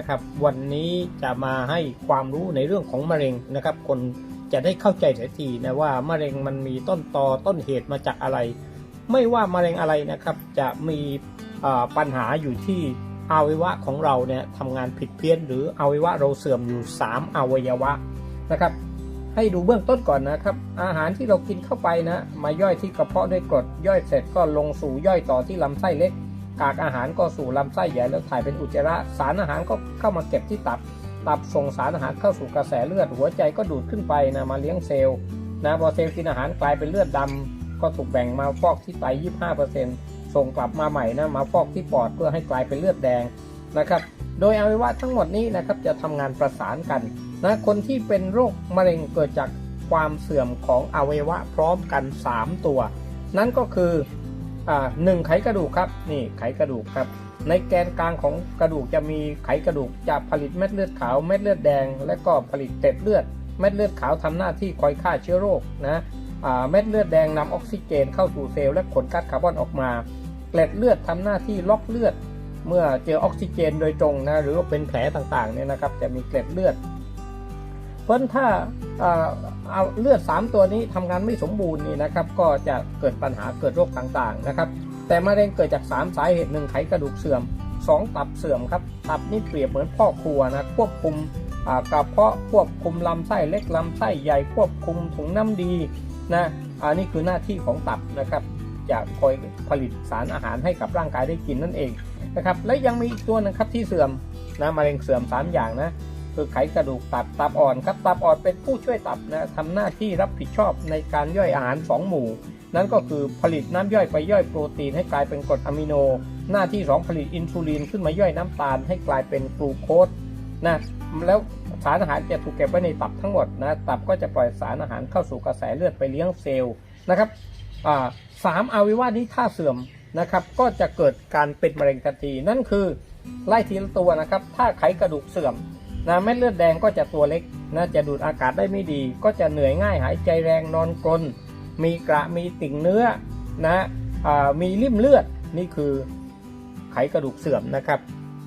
นะครับวันนี้จะมาให้ความรู้ในเรื่องของมะเร็งนะครับ คนจะได้เข้าใจเสียทีนะว่ามะเร็งมันมีต้นตอต้นเหตุมาจากอะไร ไม่ว่ามะเร็งอะไรนะครับ จะมีปัญหาอยู่ที่อวัยวะของเราเนี่ยทำงานผิดเพี้ยน หรืออวัยวะเราเสื่อมอยู่ 3 อวัยวะนะครับ ให้ดูเบื้องต้นก่อนนะครับ อาหารที่เรากินเข้าไปนะ มาย่อยที่กระเพาะด้วยกรดย่อยเสร็จก็ลงสู่ย่อยต่อที่ลำไส้เล็ก กากอาหารก็สู่ลำไส้ใหญ่แล้วถ่ายเป็นอุจจาระ สารอาหารก็เข้ามาเก็บที่ตับ ตับส่งสารอาหารเข้าสู่กระแสเลือด หัวใจก็ดูดขึ้นไปนะมาเลี้ยงเซลล์นะพอเซลล์กินอาหารกลายเป็นเลือดดำก็ถูกแบ่งมาฟอกที่ไต 25%ส่งกลับมาใหม่นะมาฟอกที่ปอดเพื่อให้กลายเป็นเลือดแดงนะครับ โดยอวัยวะทั้งหมดนี้นะครับจะทำงานประสานกันนะคนที่เป็นโรคมะเร็งเกิดจากความเสื่อมของอวัยวะพร้อมกัน 3 ตัว นั่นก็คือ หนึ่งไขกระดูกครับนี่ไขกระดูกครับ ในแกนกลางของกระดูกจะมีไขกระดูกจะผลิตเม็ดเลือดขาวเม็ดเลือดแดง และก็ผลิตเกล็ดเลือด เม็ดเลือดขาวทำหน้าที่คอยฆ่าเชื้อโรคนะเม็ดเลือดแดงนำออกซิเจนเข้าสู่เซลล์และขนก๊าซคาร์บอนออกมา เกล็ดเลือดทำหน้าที่ล็อกเลือด เมื่อเจอออกซิเจนโดยตรงนะหรือว่าเป็นแผลต่างๆเนี่ยนะครับจะมีเกล็ดเลือด เพราะถ้า เอาเลือด 3 ตัวนี้ทำงานไม่สมบูรณ์นี่นะครับ ก็จะเกิดปัญหาเกิดโรคต่างๆนะครับ แต่มะเร็งเกิดจาก 3 สาเหตุหนึ่งไขกระดูกเสื่อม 2 ตับเสื่อมครับ ตับนี่เปรียบเหมือนพ่อครัวนะควบคุมกระเพาะควบคุมลำไส้เล็กลำไส้ใหญ่ควบคุมถุงน้ำดีนะอันนี้คือหน้าที่ของตับนะครับจะคอยผลิตสารอาหารให้กับร่างกายได้กินนั่นเองนะครับและยังมีอีกตัวหนึงครับที่เสื่อมนะมะเร็งเสื่อม 3 อย่างนะ คือไขกระดูกตับตับอ่อนครับตับอ่อนเป็นผู้ช่วยตับนะทำหน้าที่รับผิดชอบในการย่อยอาหาร 2 หมู่ นั่นก็คือผลิตน้ำย่อยไปย่อยโปรตีนให้กลายเป็นกรดอะมิโน หน้าที่ 2 ผลิตอินซูลินขึ้นมาย่อยน้ำตาลให้กลายเป็นกลูโคสนะแล้วสารอาหารจะถูกเก็บไว้ในตับทั้งหมดนะตับก็จะปล่อยสารอาหารเข้าสู่กระแสเลือดไปเลี้ยงเซลล์นะครับสามอวัยวะนี้ถ้าเสื่อมนะครับก็จะเกิดการเป็นมะเร็งทันทีนั่นคือไล่ทีละตัวนะครับ ถ้าไขกระดูกเสื่อม นะเม็ดเลือดแดงก็จะตัวเล็กนะจะดูดอากาศได้ไม่ดี ก็จะเหนื่อยง่ายหายใจแรงนอนกรนมีกระมีติ่งเนื้อนะอ่ามีริ่มเลือดนี่คือไขกระดูกเสื่อมนะครับ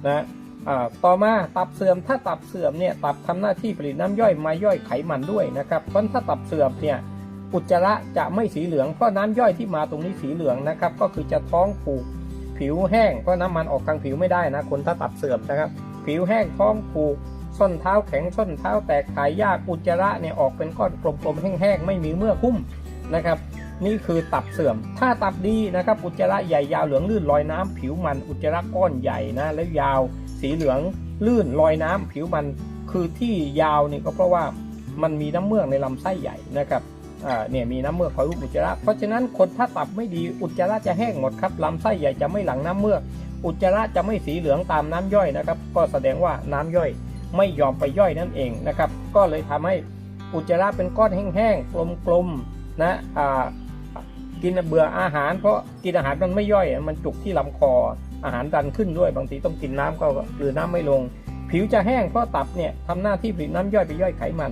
นะอ่าต่อมาตับเสื่อมถ้าตับเสื่อมเนี่ยตับทำหน้าที่ผลิตน้ำย่อยมาย่อยไขมันด้วยนะครับเพราะถ้าตับเสื่อมเนี่ยอุจจาระจะไม่สีเหลืองเพราะน้ำย่อยที่มาตรงนี้สีเหลืองนะครับก็คือจะท้องผูกผิวแห้งเพราะน้ำมันออกทางผิวไม่ได้นะคนถ้าตับเสื่อมนะครับ ผิวแห้งท้องผูก ส้นเท้าแข็งส้นเท้าแตกขายยากอุจจาระเนี่ยออกเป็นก้อนกลมๆแห้งๆไม่มีเมื่อกหุ้มนะครับ นี่คือตับเสื่อม ถ้าตับดีนะครับ อุจจาระใหญ่ยาวเหลืองลื่นลอยน้ำผิวมันอุจจาระก้อนใหญ่นะแล้วยาวสีเหลืองลื่นลอยน้ำผิวมันคือที่ยาวนี่ก็เพราะว่ามันมีน้ำเมือกในลำไส้ใหญ่นะครับอ่าเนี่ยมีน้ำเมือกคอยรูปอุจจาระ เพราะฉะนั้นคนถ้าตับไม่ดีอุจจาระจะแห้งหมดครับลำไส้ใหญ่จะไม่หลั่งน้ำเมือก อุจจาระจะไม่สีเหลืองตามน้ำย่อยนะครับ ก็แสดงว่าน้ำย่อย ไม่ยอมไปย่อยนั่นเองนะครับ ก็เลยทำให้อุจจาระเป็นก้อนแห้งๆกลมๆนะอ่ากินเบื่ออาหาร เพราะกินอาหารมันไม่ย่อยมันจุกที่ลำคออาหารดันขึ้นด้วยบางทีต้องกินน้ำก็หรือน้ำไม่ลง ผิวจะแห้งเพราะตับเนี่ยทำหน้าที่ผลิตน้ำย่อยไปย่อยไขมัน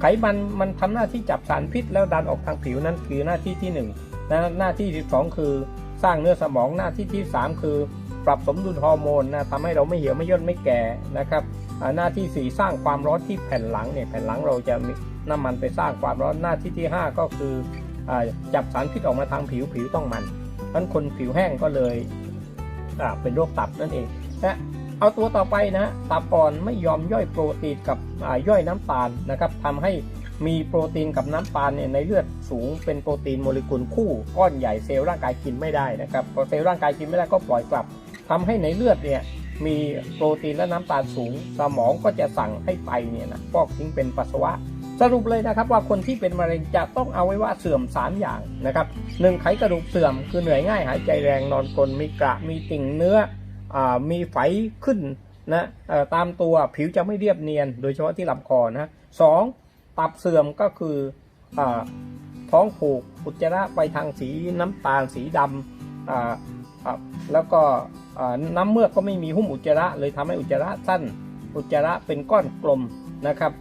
ไขมันมันทำหน้าที่จับสารพิษแล้วดันออกทางผิวนั่นคือหน้าที่ที่หนึ่งนะหน้าที่ที่สองคือ สร้างเนื้อสมองหน้าที่ที่สามคือ ปรับสมดุลฮอร์โมนนะทำให้เราไม่เหี่ยวไม่ย่นไม่แก่นะครับ หน้าที่ 4 สร้างความร้อนที่แผ่นหลังเนี่ยแผ่นหลังเราจะมีน้ำมันไปสร้างความร้อนหน้าที่ที่ 5 ก็คืออจับสารพิษออกมาทางผิวผิวต้องมันนั้นคนผิวแห้งก็เลยเป็นโรคตับนั่นเองนะเอาตัวต่อไปนะตับอ่อนไม่ยอมย่อยโปรตีนกับย่อยน้ำตาลนะครับทำให้มีโปรตีนกับน้ำตาลเนี่ยในเลือดสูงเป็นโปรตีนโมเลกุลคู่ก้อนใหญ่เซลล์ร่างกายกินไม่ได้นะครับพอเซลล์ร่างกายกินไม่ได้ก็ปล่อยกลับทำให้ในเลือดเนี่ย มีโปรตีนและน้ำตาลสูง สมองก็จะสั่งให้ไตเนี่ยนะฟอกทิ้งเป็นปัสสาวะ สรุปเลยนะครับว่าคนที่เป็นมะเร็งจะต้องเอาไว้ว่าเสื่อม 3 อย่างนะครับหนึ่งไขกระดูกเสื่อมคือเหนื่อยง่ายหายใจแรงนอนกรนมีกระมีติ่งเนื้ออมีไฝขึ้นนะตามตัวผิวจะไม่เรียบเนียน โดยเฉพาะที่ลำคอนะสองตับเสื่อมก็คืออท้องผูกอุจจาระไปทางสีน้ำตาลสีดำแล้วก็ น้ำเมือกก็ไม่มีหุ้มอุจจาระ เลยทำให้อุจจาระสั้นอุจจาระเป็นก้อนกลมนะครับ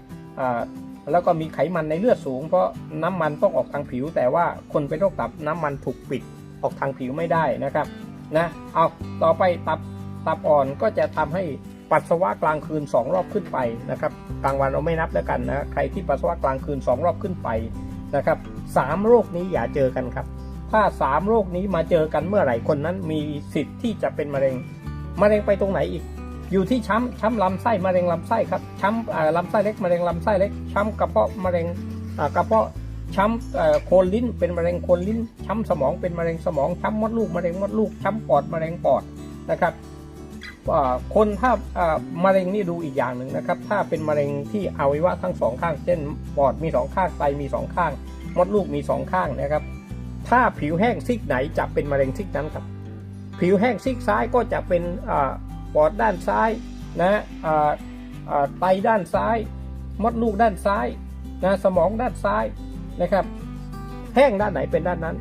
แล้วก็มีไขมันในเลือดสูง เพราะน้ำมันต้องออกทางผิว แต่ว่าคนเป็นโรคตับน้ำมันถูกปิดออกทางผิวไม่ได้นะครับนะเอาต่อไปตับตับอ่อนก็จะทำให้ปัสสาวะกลางคืน 2 รอบขึ้นไปนะครับกลางวันเราไม่นับแล้วกันนะใครที่ปัสสาวะกลางคืน 2 รอบขึ้นไปนะครับสามโรคนี้อย่าเจอกันครับ ถ้าสามโรคนี้มาเจอกันเมื่อไหร่คนนั้นมีสิทธิ์ที่จะเป็นมะเร็ง มะเร็งไปตรงไหนอีก อยู่ที่ช้ำช้ำลำไส้มะเร็งลำไส้ครับช้ำลำไส้เล็กมะเร็งลำไส้เล็กช้ำกระเพาะมะเร็งกระเพาะช้ำโคนลิ้นเป็นมะเร็งโคนลิ้น ช้ำสมองเป็นมะเร็งสมอง ช้ำมดลูกมะเร็งมดลูก ช้ำปอดมะเร็งปอดนะครับคนถ้ามะเร็งนี่ดูอีกอย่างหนึ่งนะครับ ถ้าเป็นมะเร็งที่อวัยวะทั้งสองข้าง เช่นปอดมีสองข้างไตมีสองข้าง มดลูกมีสองข้างนะครับ ถ้าผิวแห้งซีกไหนจะเป็นมะเร็งซีกนั้นครับ ผิวแห้งซีกซ้ายก็จะเป็นอปอดด้านซ้ายนะไตด้านซ้าย มดลูกด้านซ้ายนะสมองด้านซ้ายนะครับ แห้งด้านไหนเป็นด้านนั้น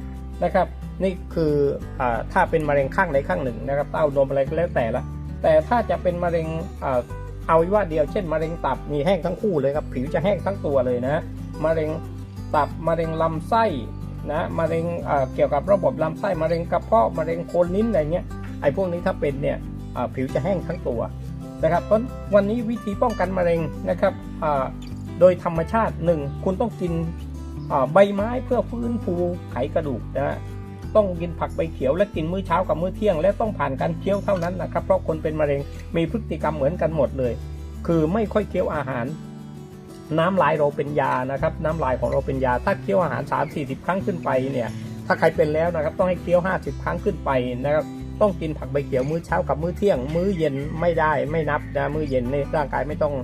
นะครับ นี่คืออถ้าเป็นมะเร็งข้างใดข้างหนึ่งนะครับเต้านมอะไรก็แล้วแต่ละ แต่ถ้าจะเป็นมะเร็งเอาไว้ว่าเดียวเช่นมะเร็งตับมีแห้งทั้งคู่เลยครับ ผิวจะแห้งทั้งตัวเลยนะมะเร็งตับมะเร็งลำไส้ นะมะเร็งเกี่ยวกับระบบลำไส้มะเร็งกระเพาะมะเร็งโคนลิ้นอะไรเงี้ยไอ้พวกนี้ถ้าเป็นเนี่ยผิวจะแห้งทั้งตัวนะครับเพราะวันนี้วิธีป้องกันมะเร็งนะครับโดยธรรมชาติหนึ่งคุณต้องกินใบไม้เพื่อฟื้นฟูไขกระดูกนะฮะต้องกินผักใบเขียวและกินมื้อเช้ากับมื้อเที่ยง และต้องผ่านการเคี้ยวเท่านั้นนะครับเพราะคนเป็นมะเร็งมีพฤติกรรมเหมือนกันหมดเลย คือไม่ค่อยเคี้ยวอาหาร น้ำลายเราเป็นยานะครับ น้ำลายของเราเป็นยา ถ้าเคี้ยวอาหาร 3 4 0 ครั้งขึ้นไปเนี่ย ถ้าใครเป็นแล้วนะครับ ต้องให้เคี้ยว 50 ครั้งขึ้นไปนะครับ ต้องกินผักใบเขียวมื้อเช้ากับมื้อเที่ยง มื้อเย็นไม่ได้ไม่นับนะมื้อเย็นในร่างกายไม่ต้อง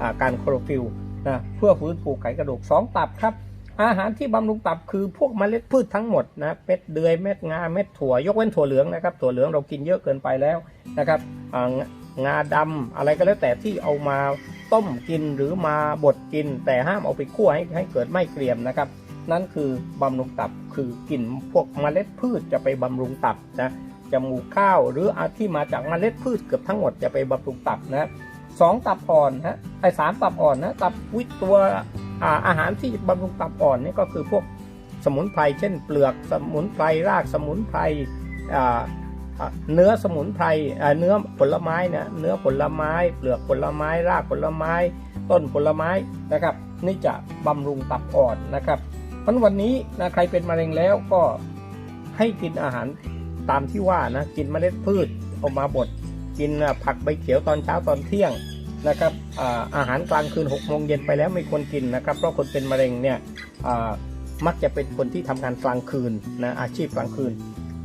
อการโคลอโรฟิลนะเพื่อฟื้นฟูไขกระดูกสองตับครับอาหารที่บำรุงตับคือพวกเมล็ดพืชทั้งหมดนะเม็ดเดือยเม็ดงาเม็ดถั่วยกเว้นถั่วเหลืองนะครับถั่วเหลืองเรากินเยอะเกินไปแล้วนะครับอ่างงาดำอะไรก็แล้วแต่ที่เอามา ต้มกินหรือมาบดกิน แต่ห้ามเอาไปคั่วให้ให้เกิดไม่เกรียมนะครับ นั่นคือบำรุงตับคือกินพวกเมล็ดพืชจะไปบำรุงตับนะจมูกข้าวหรืออาที่มาจากเมล็ดพืชเกือบทั้งหมดจะไปบำรุงตับนะสองตับอ่อนฮะไอสามตับอ่อนนะตับวิตตัวอาอาหารที่บำรุงตับอ่อนนี่ก็คือพวกสมุนไพรเช่น เปลือกสมุนไพรรากสมุนไพร เนื้อสมุนไพรเนื้อผลไม้นะเนื้อผลไม้เปลือกผลไม้รากผลไม้ ต้นผลไม้นะครับ นี่จะบำรุงตับอ่อนนะครับเพราะวันนี้นะใครเป็นมะเร็งแล้วก็ให้กินอาหารตามที่ว่านะกินเมล็ดพืชเอามาบดกินผักใบเขียวตอนเช้าตอนเที่ยงนะครับอาอาหารกลางคืน6โมงเย็นไปแล้วไม่ควรกินนะครับ เพราะคนเป็นมะเร็งเนี่ยมักจะเป็นคนที่ทำงานกลางคืนนะอาชีพกลางคืน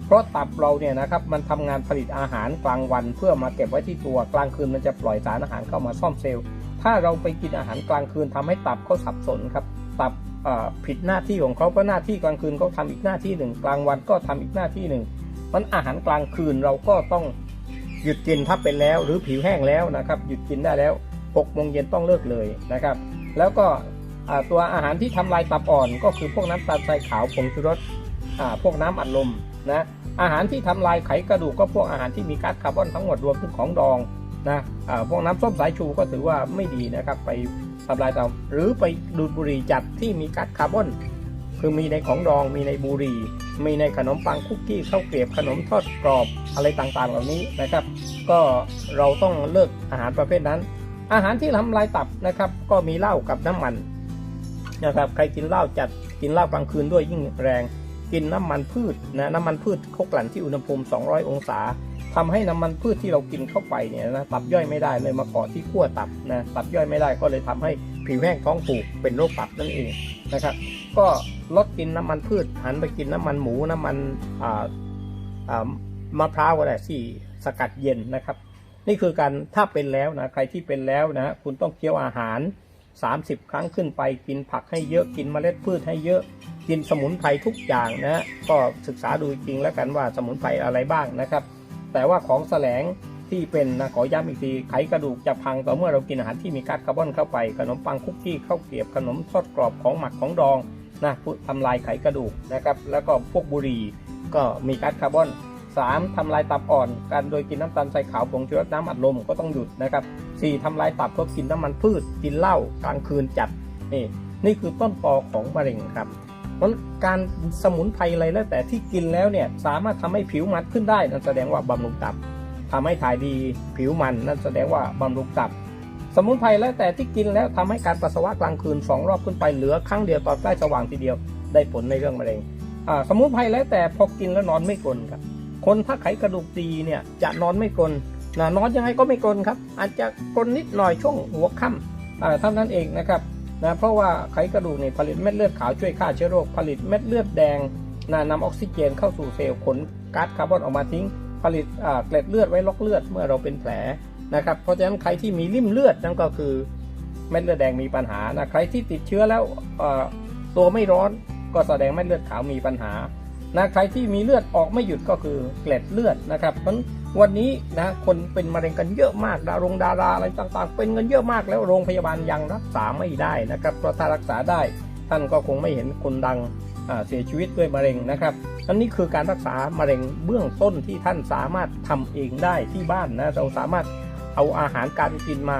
เพราะตับเราเนี่ยนะครับมันทำงานผลิตอาหารกลางวัน เพื่อมาเก็บไว้ที่ตัวกลางคืนมันจะปล่อยสารอาหารเข้ามาซ่อมเซลล์ ถ้าเราไปกินอาหารกลางคืนทำให้ตับเขาสับสนครับ ตับผิดหน้าที่ของเขาเพราะหน้าที่กลางคืนเขาทำอีกหน้าที่หนึ่งกลางวันก็ทำอีกหน้าที่หนึ่งมันอาหารกลางคืนเราก็ต้องหยุดกินถ้าเป็นแล้ว หรือผิวแห้งแล้วนะครับหยุดกินได้แล้ว6โมงเย็นต้องเลิกเลยนะครับ แล้วก็ตัวอาหารที่ทำลายตับอ่อน ก็คือพวกน้ำตาลทรายขาวผงชูรสพวกน้ำอัดลม นะอาหารที่ทำลายไขกระดูกก็พวกอาหารที่มีก๊าซคาร์บอนทั้งหมดรวมถึงของดองนะพวกน้ำส้มสายชูก็ถือว่าไม่ดีนะครับไปทำลายตับหรือไปดูดบุหรี่จัดที่มีก๊าซคาร์บอนคือมีในของดองมีในบุหรี่มีในขนมปังคุกกี้ข้าวเกรียบขนมทอดกรอบอะไรต่างๆ เหล่านี้นะครับ ก็เราต้องเลิกอาหารประเภทนั้น อาหารที่ทำลายตับนะครับ ก็มีเหล้ากับน้ำมันนะครับใครกินเหล้าจัดกินเหล้ากลางคืนด้วยยิ่งแรง กินน้ำมันพืชนะน้ำมันพืชเขากลั่นที่อุณหภูมิ 200 องศาทำให้น้ำมันพืชที่เรากินเข้าไปเนี่ยนะตับย่อยไม่ได้เลยมาเกาะที่ขั้วตับนะตับย่อยไม่ได้ก็เลยทำให้ผิวแห้งท้องผูกเป็นโรคตับนั่นเองนะครับ ก็ลดกินน้ำมันพืชหันไปกินน้ำมันหมูน้ำมันอ่าอ่ามะพร้าวอะไรที่สกัดเย็นนะครับ นี่คือการถ้าเป็นแล้วนะใครที่เป็นแล้วนะคุณต้องเคี้ยวอาหาร 30 ครั้งขึ้นไปกินผักให้เยอะกินเมล็ดพืชให้เยอะ กินสมุนไพรทุกอย่างนะก็ศึกษาดูจริงแล้วกันว่าสมุนไพรอะไรบ้างนะครับ แต่ว่าของแสลงที่เป็นนะขอย้ำอีกทีไขกระดูกจะพังต่อเมื่อเรากินอาหารที่มีก๊าซคาร์บอนเข้าไป ขนมปังคุกกี้ข้าวเกรียบขนมทอดกรอบของหมักของดองนะทำลายไขกระดูกนะครับ แล้วก็พวกบุหรี่ก็มีก๊าซคาร์บอน 3. ทำลายตับอ่อนการโดยกินน้ำตาลทรายขาวผงชูรสน้ำอัดลมก็ต้องหยุดนะครับ 4. ทำลายตับเพราะกินน้ำมันพืชกินเหล้ากลางคืนจัดนี่นี่คือต้นปอของมะเร็งครับ เพราะการสมุนไพรอะไรแล้วแต่ที่กินแล้วเนี่ยสามารถทำให้ผิวมันขึ้นได้นั่นแสดงว่าบำรุงตับทำให้ถ่ายดีผิวมันนั่นแสดงว่าบำรุงตับ สมุนไพรแล้วแต่ที่กินแล้วทำให้การปัสสาวะกลางคืนสองรอบขึ้นไปเหลือครั้งเดียวตอนใกล้สว่างทีเดียวได้ผลในเรื่องมะเร็งสมุนไพรแล้วแต่พอกินแล้วนอนไม่กลนครับ คนถ้าไขกระดูกดีเนี่ยจะนอนไม่กลนนะนอนยังไงก็ไม่กลนครับ อาจจะกลนนิดหน่อยช่วงหัวค่ำเท่านั้นเองนะครับ นะเพราะว่าไขกระดูกเนี่ยผลิตเม็ดเลือดขาวช่วยฆ่าเชื้อโรคผลิตเม็ดเลือดแดงนะนำออกซิเจนเข้าสู่เซลล์ขนก๊าซคาร์บอนออกมาทิ้ง ผลิตเกล็ดเลือดไว้ล็อกเลือดเมื่อเราเป็นแผลนะครับเพราะฉะนั้นใครที่มีริ่มเลือดนั่นก็คือเม็ดเลือดแดงมีปัญหานะใครที่ติดเชื้อแล้วตัวไม่ร้อนก็แสดงเม็ดเลือดขาวมีปัญหา นะใครที่มีเลือดออกไม่หยุดก็คือเกล็ดเลือดนะครับเพราะวันนี้นะคนเป็นมะเร็งกันเยอะมากดารงดาราอะไรต่างๆ เป็นกันเยอะมากแล้วโรงพยาบาลยังรักษาไม่ได้นะครับเพราะถ้ารักษาได้ ท่านก็คงไม่เห็นคนดังเสียชีวิตด้วยมะเร็งนะครับอันนี้คือการรักษามะเร็งเบื้องต้นที่ท่านสามารถทำเองได้ที่บ้านนะเราสามารถเอาอาหารการกินมา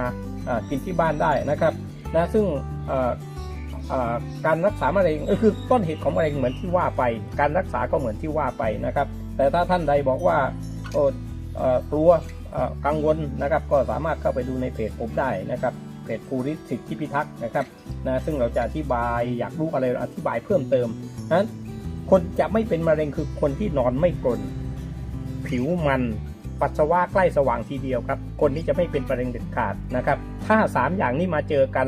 กินที่บ้านได้นะครับนะซึ่ง การรักษามะเร็งเออคือต้นเหตุของมะเร็งเหมือนที่ว่าไป การรักษาก็เหมือนที่ว่าไปนะครับ แต่ถ้าท่านใดบอกว่าโอ้กลัวกังวลนะครับ ก็สามารถเข้าไปดูในเพจผมได้นะครับเพจภูริสิทธิพิทักษ์นะครับนะซึ่งเราจะอธิบายอยากรู้อะไรเราอธิบายเพิ่มเติมนั้นคนจะไม่เป็นมะเร็งคือคนที่นอนไม่กรนผิวมันปัสสาวะใกล้สว่างทีเดียวครับ คนที่จะไม่เป็นมะเร็งเด็ดขาดนะครับ ถ้าสามอย่างนี้มาเจอกัน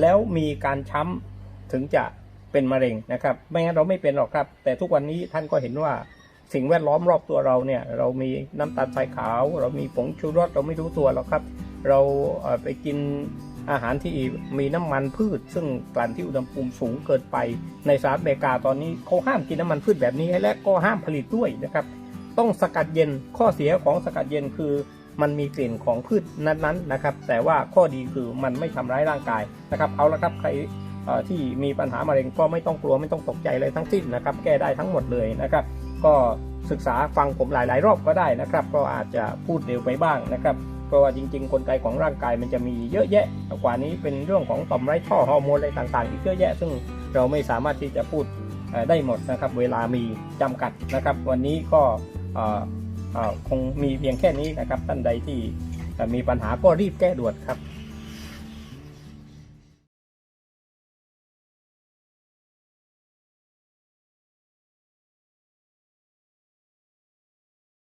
แล้วมีการช้ำ ถึงจะเป็นมะเร็งนะครับ ไม่งั้นเราไม่เป็นหรอกครับ แต่ทุกวันนี้ท่านก็เห็นว่าสิ่งแวดล้อมรอบตัวเราเนี่ย เรามีน้ำตาลทรายขาว เรามีผงชูรสเราไม่รู้ตัวหรอกครับ เราไปกินอาหารที่มีน้ำมันพืช ซึ่งกลั่นที่อุณหภูมิสูงเกินไปในสหรัฐอเมริกาตอนนี้เขาห้ามกินน้ำมันพืชแบบนี้และก็ห้ามผลิตด้วยนะครับ ต้องสกัดเย็นข้อเสียของสกัดเย็นคือมันมีกลิ่นของพืชนั้นๆนะครับ แต่ว่าข้อดีคือมันไม่ทำร้ายร่างกายนะครับ เอาละครับใคร ที่มีปัญหามะเร็งก็ไม่ต้องกลัวไม่ต้องตกใจเลยทั้งสิ้นนะครับ แก้ได้ทั้งหมดเลยนะครับ ก็ศึกษาฟังผมหลาย ๆ รอบก็ได้นะครับ ก็อาจจะพูดเร็วไปบ้างนะครับเพราะว่าจริง ๆ กลไกของร่างกายมันจะมีเยอะแยะกว่านี้เป็นเรื่องของต่อมไร้ท่อฮอร์โมนอะไรต่าง ๆ อีกเยอะแยะ ซึ่งเราไม่สามารถที่จะพูดได้หมดนะครับ เวลามีจำกัดนะครับ วันนี้ก็คงมีเพียงแค่นี้นะครับท่านใดที่มีปัญหาก็รีบแก้ด่วนครับ